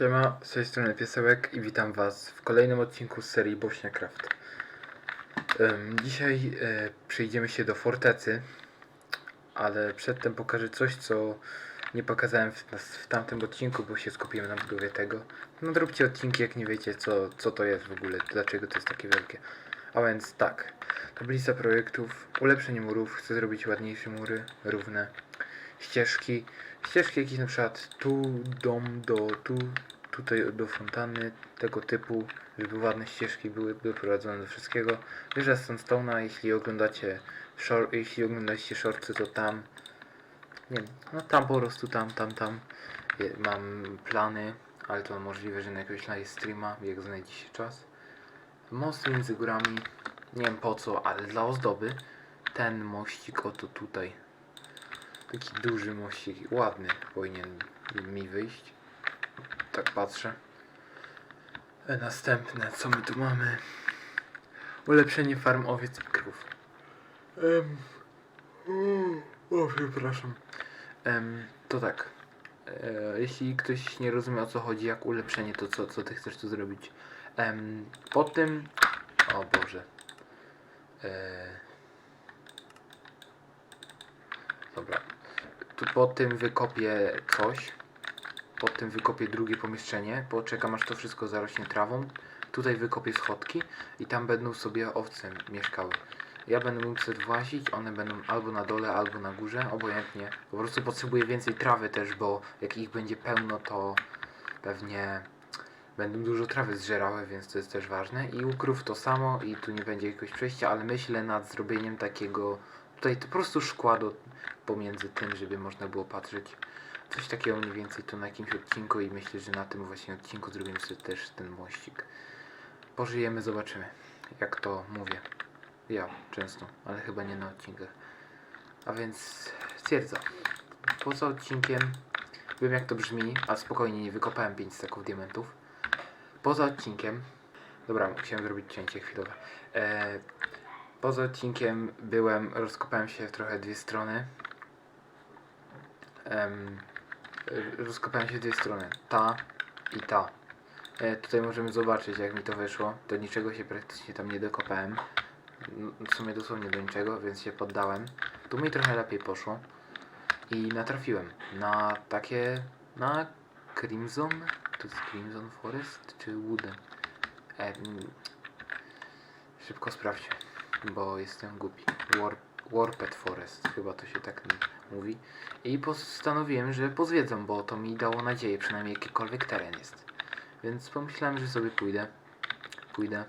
Siema, z tej strony Piesełek i witam Was w kolejnym odcinku z serii Bośniacraft. Ym, dzisiaj e, przejdziemy się do fortecy, ale przedtem pokażę coś, co nie pokazałem w, tamtym odcinku, bo się skupiłem na budowie tego. No róbcie odcinki, jak nie wiecie, co, co to jest w ogóle, dlaczego to jest takie wielkie. A więc tak, tablica projektów, ulepszenie murów, chcę zrobić ładniejsze mury, równe, ścieżki, ścieżki jakieś na przykład tu dom do tu, tutaj do fontanny, tego typu, żeby ładne ścieżki były doprowadzone do wszystkiego. Wieża Sandstone'a, jeśli oglądacie shor- jeśli oglądacie shorty, to tam, nie wiem, no tam po prostu, tam, tam, tam je- mam plany, ale to możliwe, że na jakiegoś live streama, jak znajdzie się czas. Most między górami, nie wiem po co, ale dla ozdoby, ten mościk oto tutaj, Taki duży mościk, ładny powinien mi wyjść. Tak patrzę. E, Następne, co my tu mamy? Ulepszenie farm owiec i krów. Em, o, przepraszam. Em, to tak. E, jeśli ktoś nie rozumie o co chodzi, jak ulepszenie, to co, co ty chcesz tu zrobić? Em, po tym... O Boże. E, dobra. Po tym wykopię coś. Po tym wykopię drugie pomieszczenie. Poczekam aż to wszystko zarośnie trawą. Tutaj wykopię schodki i tam będą sobie owce mieszkały. Ja będę mógł sobie włazić, one będą albo na dole, albo na górze, obojętnie. Po prostu potrzebuję więcej trawy też, bo jak ich będzie pełno, to pewnie będą dużo trawy zżerały, więc to jest też ważne. I u krów to samo i tu nie będzie jakiegoś przejścia, ale myślę nad zrobieniem takiego, tutaj to po prostu szkła do, pomiędzy tym, żeby można było patrzeć. Coś takiego mniej więcej tu na jakimś odcinku i myślę, że na tym właśnie odcinku zrobimy sobie też ten mościk. Pożyjemy, zobaczymy, jak to mówię. Ja często, ale chyba nie na odcinkach. A więc stwierdzam. Poza odcinkiem wiem jak to brzmi, a spokojnie nie wykopałem 5 staków diamentów. Poza odcinkiem Dobra, musiałem zrobić cięcie chwilowe. E, poza odcinkiem byłem, rozkopałem się w trochę dwie strony. E, rozkopałem się w dwie strony. Ta i ta. E, tutaj możemy zobaczyć jak mi to wyszło. Do niczego się praktycznie tam nie dokopałem. No, W sumie dosłownie do niczego, więc się poddałem. Tu mi trochę lepiej poszło. I natrafiłem na takie... na Crimson? To jest Crimson Forest czy Wooden? Mm, szybko sprawdźcie, bo jestem głupi. War, Warped Forest, chyba to się tak mówi. I postanowiłem, że pozwiedzam, bo to mi dało nadzieję, przynajmniej jakikolwiek teren jest. Więc pomyślałem, że sobie pójdę. Pójdę.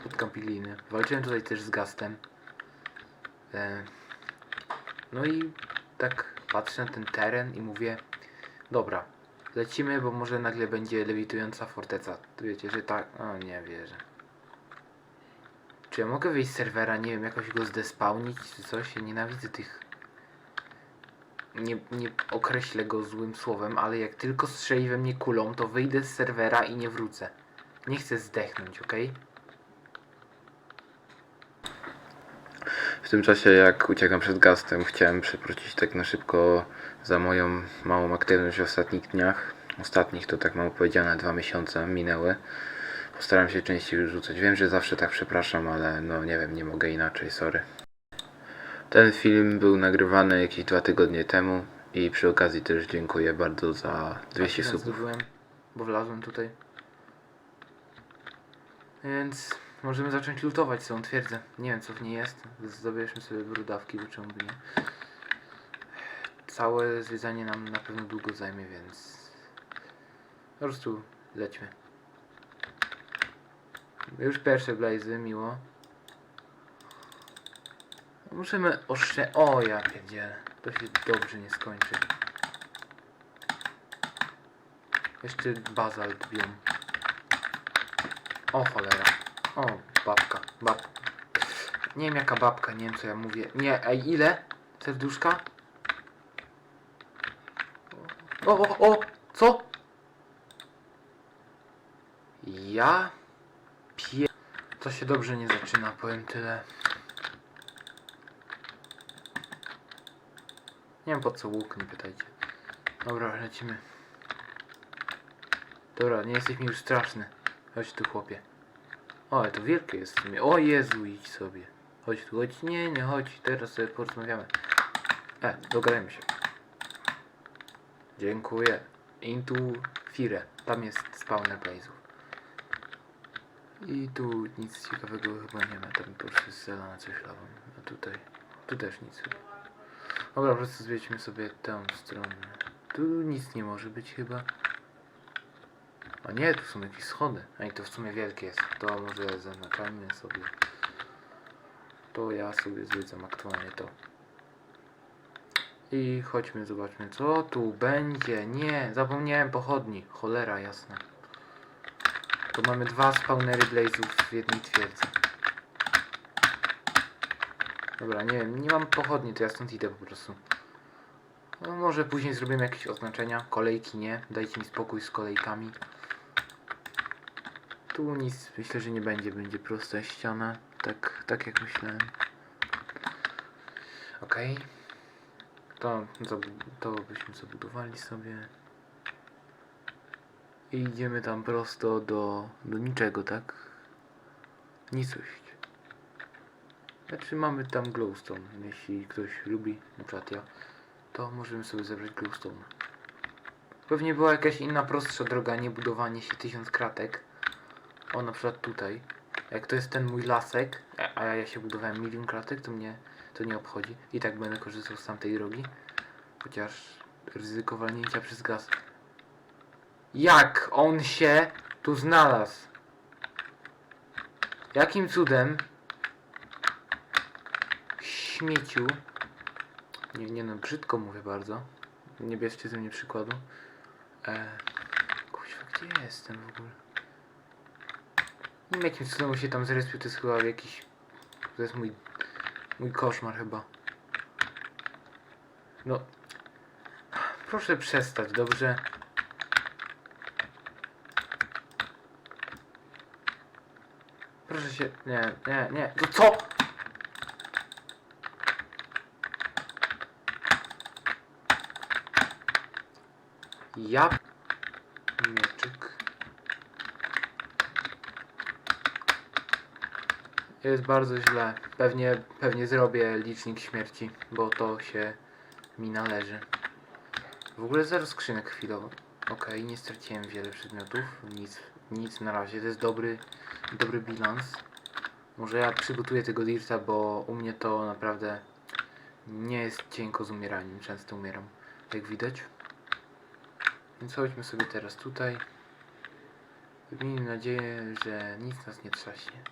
Spotkam pigliny. Walczyłem tutaj też z Gastem. E, no i tak patrzę na ten teren i mówię, dobra, lecimy, bo może nagle będzie lewitująca forteca. Wiecie, że tak, o nie wierzę. Czy ja mogę wyjść z serwera, nie wiem, jakoś go zdespawnić czy coś? Ja nienawidzę tych... Nie, nie określę go złym słowem, ale jak tylko strzeli we mnie kulą, to wyjdę z serwera i nie wrócę. Nie chcę zdechnąć, okej? W tym czasie, jak uciekam przed gastem, chciałem przewrócić tak na szybko za moją małą aktywność w ostatnich dniach. Ostatnich to tak mało powiedziane, dwa miesiące minęły. Postaram się częściej rzucać. Wiem, że zawsze tak przepraszam, ale no nie wiem, nie mogę inaczej, sorry. Ten film był nagrywany jakieś dwa tygodnie temu i przy okazji też dziękuję bardzo za 200 subów. Zdobyłem, bo wlazłem tutaj. Więc możemy zacząć lutować tą twierdzę. Nie wiem co w niej jest. Zdobierzmy sobie brudawki, bo czemu by nie. Całe zwiedzanie nam na pewno długo zajmie, więc po prostu lećmy. Już pierwsze blazy, miło. Musimy oszczę... O ja pierdzielę. To się dobrze nie skończy. Jeszcze bazalt biją. O cholera. O, babka. Bab... Nie wiem jaka babka, nie wiem co ja mówię. Nie, ej, ile? Serduszka? O, o, o! Co? Ja... To się dobrze nie zaczyna, powiem tyle. Nie wiem po co łuk, nie pytajcie. Dobra, lecimy. Dobra, nie jesteś mi już straszny. Chodź tu, chłopie. O, ale to wielkie jest w sumie. O Jezu, idź sobie. Chodź tu, chodź. Nie, nie, chodź. Teraz sobie porozmawiamy. E, dogadajmy się. Dziękuję. Into Fire. Tam jest spawner blazów. I tu nic ciekawego chyba nie ma. Tam po prostu jest coś lawą. A tutaj, tu też nic. Dobra, po prostu zwiedźmy sobie tę stronę. Tu nic nie może być chyba. A nie, tu są jakieś schody. A i to w sumie wielkie jest. To może zamykamy sobie. To ja sobie zwiedzam aktualnie to. I chodźmy, zobaczmy co tu będzie. Nie, zapomniałem pochodni. Cholera jasna. Tu mamy dwa spawnery blazów w jednej twierdzy. Dobra, nie wiem, nie mam pochodni, to ja stąd idę po prostu. No może później zrobimy jakieś oznaczenia. Kolejki nie, dajcie mi spokój z kolejkami. Tu nic myślę, że nie będzie, będzie prosta ściana. Tak, tak jak myślałem. Okej. To, zabu- to byśmy zabudowali sobie. I idziemy tam prosto do, do niczego, tak? Nicość. Znaczy mamy tam glowstone, jeśli ktoś lubi, na przykład ja, to możemy sobie zebrać glowstone. Pewnie była jakaś inna, prostsza droga, nie budowanie się tysiąc kratek. O, na przykład tutaj. Jak to jest ten mój lasek, a- ja się budowałem milion kratek, to mnie to nie obchodzi. I tak będę korzystał z tamtej drogi. Chociaż ryzyko walnięcia przez gaz. Jak on się tu znalazł? Jakim cudem śmieciu nie, nie no, brzydko mówię bardzo. Nie bierzcie ze mnie przykładu. E, kuźwa, gdzie jestem w ogóle? Nie wiem jakim cudem się tam zrespił, to jest chyba jakiś... To jest mój... Mój koszmar chyba. No... Proszę przestać, dobrze? Proszę się... Nie, nie, nie. To co? Ja... Mieczyk. Jest bardzo źle. Pewnie, pewnie zrobię licznik śmierci, bo to się mi należy. W ogóle zero skrzynek chwilowo. Okej, nie straciłem wiele przedmiotów. Nic, nic na razie. To jest dobry, dobry bilans. Może ja przygotuję tego dirta, bo u mnie to naprawdę nie jest cienko z umieraniem. Często umieram, jak widać. Więc chodźmy sobie teraz tutaj. Miejmy nadzieję, że nic nas nie trzaśnie.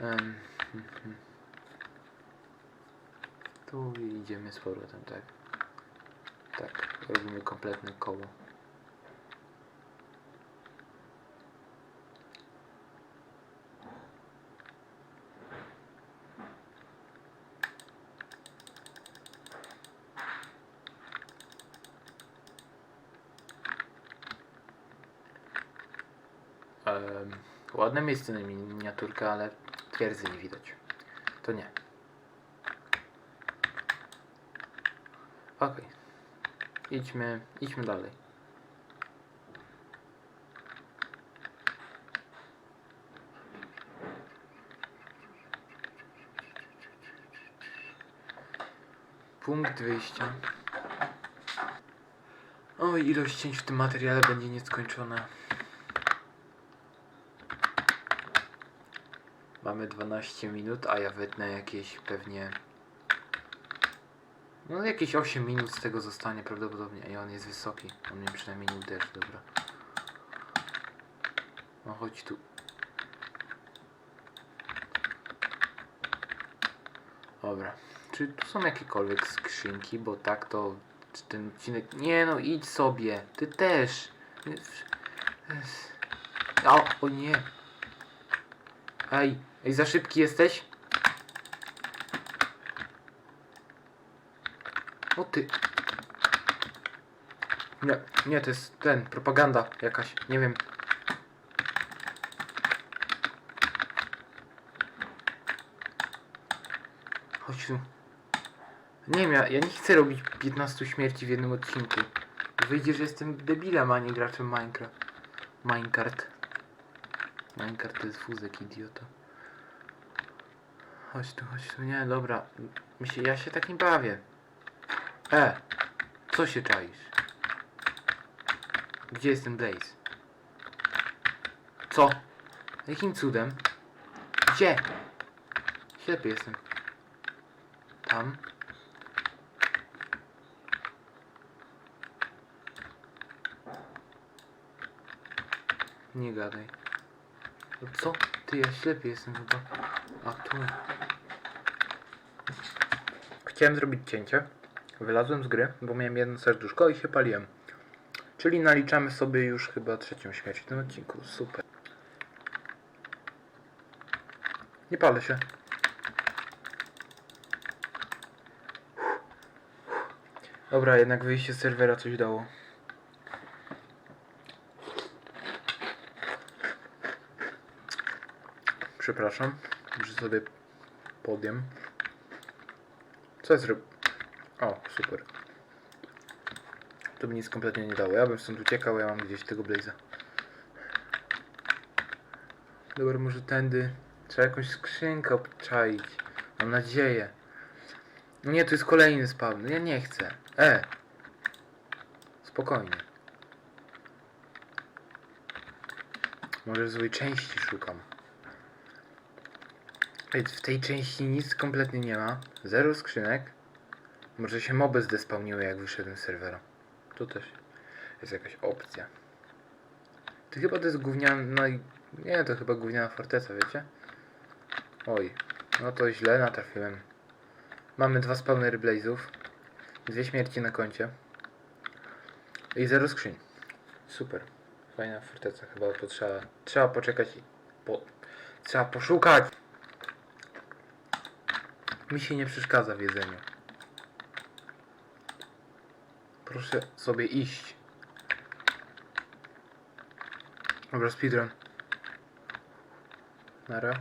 Em, mhm. Tu idziemy z powrotem, tak? Tak, robimy kompletne koło. Ładne miejsce na miniaturkę, ale twierdzy nie widać. To nie. Okej. Idźmy, idźmy dalej. Punkt wyjścia. Oj, ilość cięć w tym materiale będzie nieskończona. Mamy 12 minut, a ja wytnę jakieś pewnie. No jakieś 8 minut z tego zostanie prawdopodobnie. I on jest wysoki. On mnie przynajmniej nie uderzy, dobra. No chodź tu. Dobra. Czy tu są jakiekolwiek skrzynki? Bo tak to ten odcinek. Nie no, idź sobie. Ty też. O, o nie. Ej, ej, za szybki jesteś? O ty. Nie, nie, to jest ten, propaganda jakaś, nie wiem. Chodź tu. Nie wiem, ja, ja nie chcę robić 15 śmierci w jednym odcinku. wyjdzie, że jestem debilem, a nie graczem Minecraft. Minecraft. Minecraft to jest wózek, idiota. Chodź tu, chodź tu. Nie, dobra. Mi się, ja się tak nie bawię. E! Co się czaisz? Gdzie jest ten Blaze? Co? Jakim cudem? Gdzie? Ślepy jestem. Tam? Nie gadaj. No co? Ty, ja ślepy jestem chyba. A tu. Chciałem zrobić cięcie. Wylazłem z gry, bo miałem jedno serduszko i się paliłem. Czyli naliczamy sobie już chyba trzecią śmierć w tym odcinku. Super. Nie palę się. Dobra, jednak wyjście z serwera coś dało. Przepraszam, że sobie podjem. Co jest rob... O, super. To mi nic kompletnie nie dało. Ja bym stąd uciekał, ja mam gdzieś tego blaza. Dobra, może tędy. Trzeba jakąś skrzynkę obczaić. Mam nadzieję. No nie, to jest kolejny spawn. Ja nie chcę. E! Spokojnie. Może złej części szukam. Ej, w tej części nic kompletnie nie ma. Zero skrzynek. Może się moby zdespawniły jak wyszedłem z serwera. Tu też jest jakaś opcja. To chyba to jest gówniana... No. Nie, to chyba gówniana forteca, wiecie? Oj. No to źle natrafiłem. Mamy dwa spawnery blazów. Dwie śmierci na koncie. I zero skrzyń. Super. Fajna forteca. Chyba to trzeba... Trzeba poczekać i... Po... Trzeba poszukać! Mi się nie przeszkadza w jedzeniu. Proszę sobie iść. Dobra, speedrun. Nara.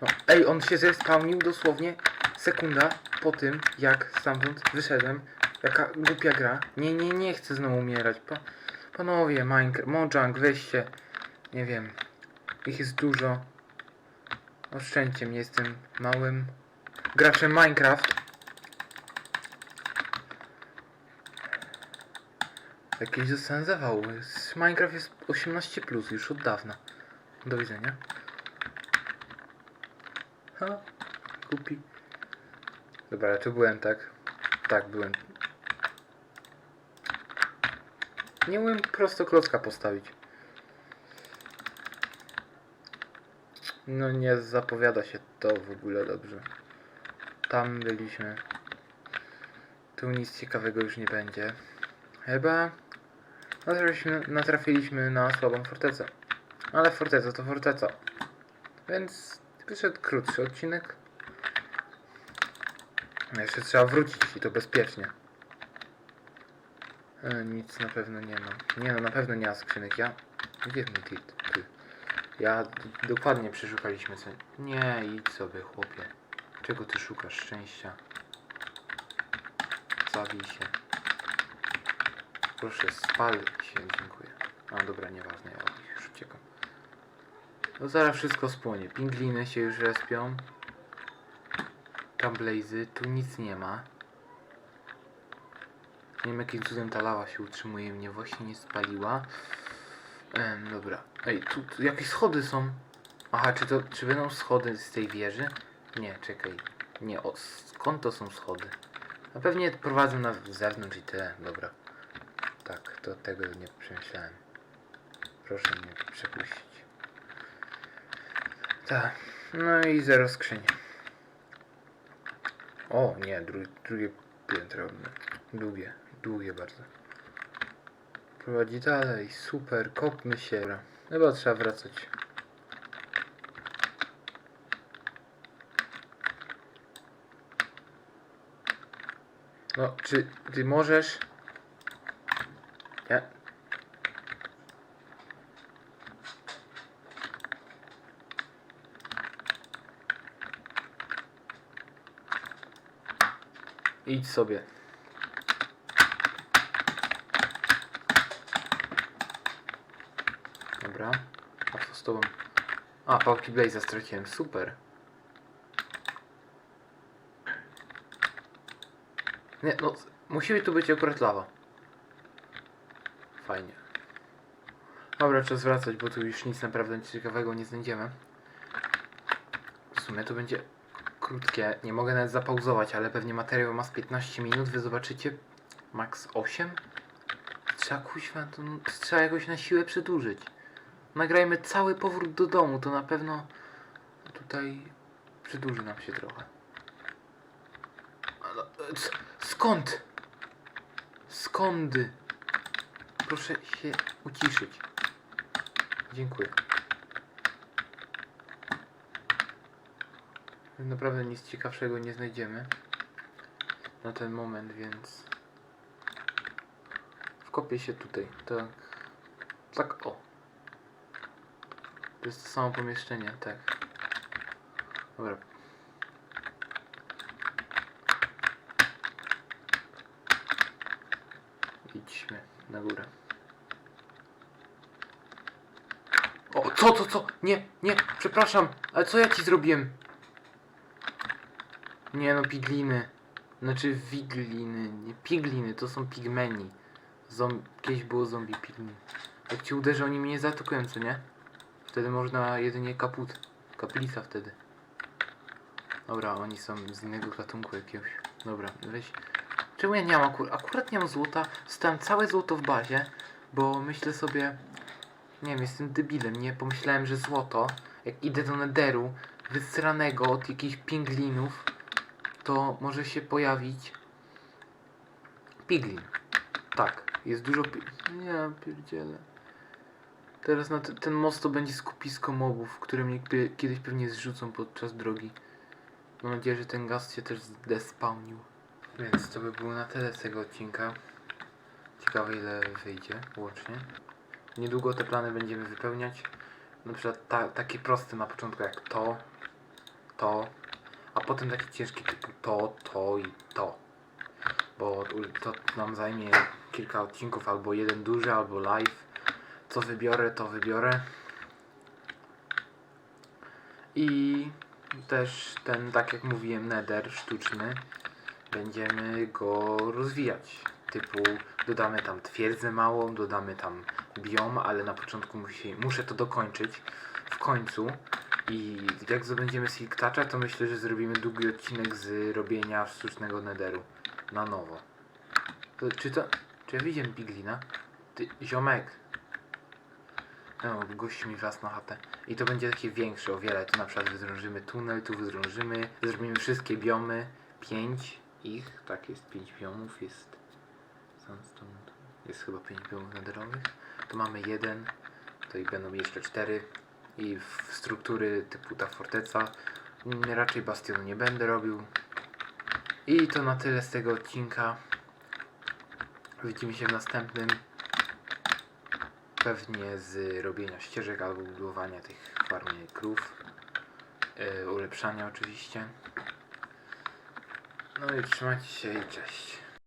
No, ej, on się zespałnił dosłownie sekunda po tym, jak stamtąd wyszedłem. Jaka głupia gra. Nie, nie, nie chcę znowu umierać. Pa, panowie, Minecraft, Mojang, weźcie. Nie wiem. Ich jest dużo. Oszczędźcie jestem małym graczem Minecraft. Jakieś dostałem zawały. Z- Minecraft jest 18 plus już od dawna. Do widzenia. Ha, głupi. Dobra, ale byłem, tak? Tak, byłem. Nie umiem prosto klocka postawić. No nie zapowiada się to w ogóle dobrze. Tam byliśmy. Tu nic ciekawego już nie będzie. Chyba natrafiliśmy, natrafiliśmy na słabą fortecę. Ale forteca to forteca. Więc wyszedł krótszy odcinek. Jeszcze trzeba wrócić i to bezpiecznie. E, nic na pewno nie ma. Nie no, na pewno nie ma skrzynek. Ja... Gdzie tit? Ty. Ja dokładnie przeszukaliśmy co. Nie, idź sobie, chłopie. Czego ty szukasz? Szczęścia. Zabij się. Proszę, spal się, dziękuję. A dobra, nieważne, ja już uciekam. No zaraz wszystko spłonie. Pingliny się już respią. Tam blazy, tu nic nie ma. Nie wiem jakim cudem ta lawa się utrzymuje, mnie właśnie nie spaliła. Em, dobra. Ej, tu, tu jakieś schody są. Aha, czy to, czy będą schody z tej wieży? Nie, czekaj. Nie, o, skąd to są schody? A pewnie prowadzą na zewnątrz i tyle, dobra. Tak, to tego nie przemyślałem. Proszę mnie przepuścić. Tak, no i zero skrzyni. O, nie, dru drugie piętro. Długie, długie bardzo. Prowadzi dalej, super, kopmy się. Dobra, Chyba trzeba wracać. No, czy ty możesz? Nie. Idź sobie. Dobra. A co z tobą? A, pałki Blaze'a straciłem. Super. Nie, no, musi tu być akurat lawa. Fajnie. Dobra, czas wracać, bo tu już nic naprawdę ciekawego nie znajdziemy. W sumie to będzie krótkie. Nie mogę nawet zapauzować, ale pewnie materiał ma z 15 minut. Wy zobaczycie. Max 8? Trzeba kuźwa, to trzeba jakoś na siłę przedłużyć. Nagrajmy cały powrót do domu, to na pewno tutaj przedłuży nam się trochę. Ale, e, Skąd? Skądy? Proszę się uciszyć. Dziękuję. Naprawdę nic ciekawszego nie znajdziemy na ten moment, więc wkopię się tutaj. Tak. Tak o. To jest to samo pomieszczenie, tak. Dobra. Idźmy na górę. O, co, co, co? Nie, nie, przepraszam, ale co ja ci zrobiłem? Nie no, pigliny. Znaczy wigliny, nie pigliny, to są pigmeni. Zom... Kiedyś było zombie pigmin. Jak ci uderzę, oni mnie nie zaatakują, co nie? Wtedy można jedynie kaput. Kaplica wtedy. Dobra, oni są z innego gatunku jakiegoś. Dobra, weź. Czemu ja nie mam akurat? Akurat nie mam złota. Dostałem całe złoto w bazie, bo myślę sobie... Nie wiem, jestem debilem, nie? Pomyślałem, że złoto, jak idę do nederu, wysranego od jakichś pinglinów, to może się pojawić piglin. Tak, jest dużo pi... Nie, pierdzielę. Teraz na te, ten most to będzie skupisko mobów, które mnie kiedyś pewnie zrzucą podczas drogi. Mam nadzieję, że ten gaz się też zdespawnił. Więc to by było na tyle z tego odcinka. Ciekawe ile wyjdzie łącznie. Niedługo te plany będziemy wypełniać. Na przykład ta, takie proste na początku jak to, to, a potem takie ciężkie typu to, to i to. Bo to nam zajmie kilka odcinków, albo jeden duży, albo live. Co wybiorę, to wybiorę. I też ten, tak jak mówiłem, nether sztuczny. Będziemy go rozwijać. Typu dodamy tam twierdzę małą, dodamy tam biom, ale na początku musi, muszę to dokończyć w końcu. I jak zdobędziemy Silk Toucha, to myślę, że zrobimy długi odcinek z robienia sztucznego netheru na nowo. To, czy to... Czy ja widziałem Piglina? Ty, ziomek. No, wlazł na chatę. I to będzie takie większe o wiele. Tu na przykład wydrążymy tunel, tu wydrążymy, zrobimy wszystkie biomy. Pięć ich, tak jest, pięć biomów, jest sandstone, jest chyba pięć biomów netherowych. Tu mamy jeden, i będą jeszcze cztery. I w struktury typu ta forteca. Mm, Raczej bastionu nie będę robił. I to na tyle z tego odcinka. Widzimy się w następnym. Pewnie z robienia ścieżek albo budowania tych farmy krów. Yy, ulepszania oczywiście. No i trzymajcie się i cześć.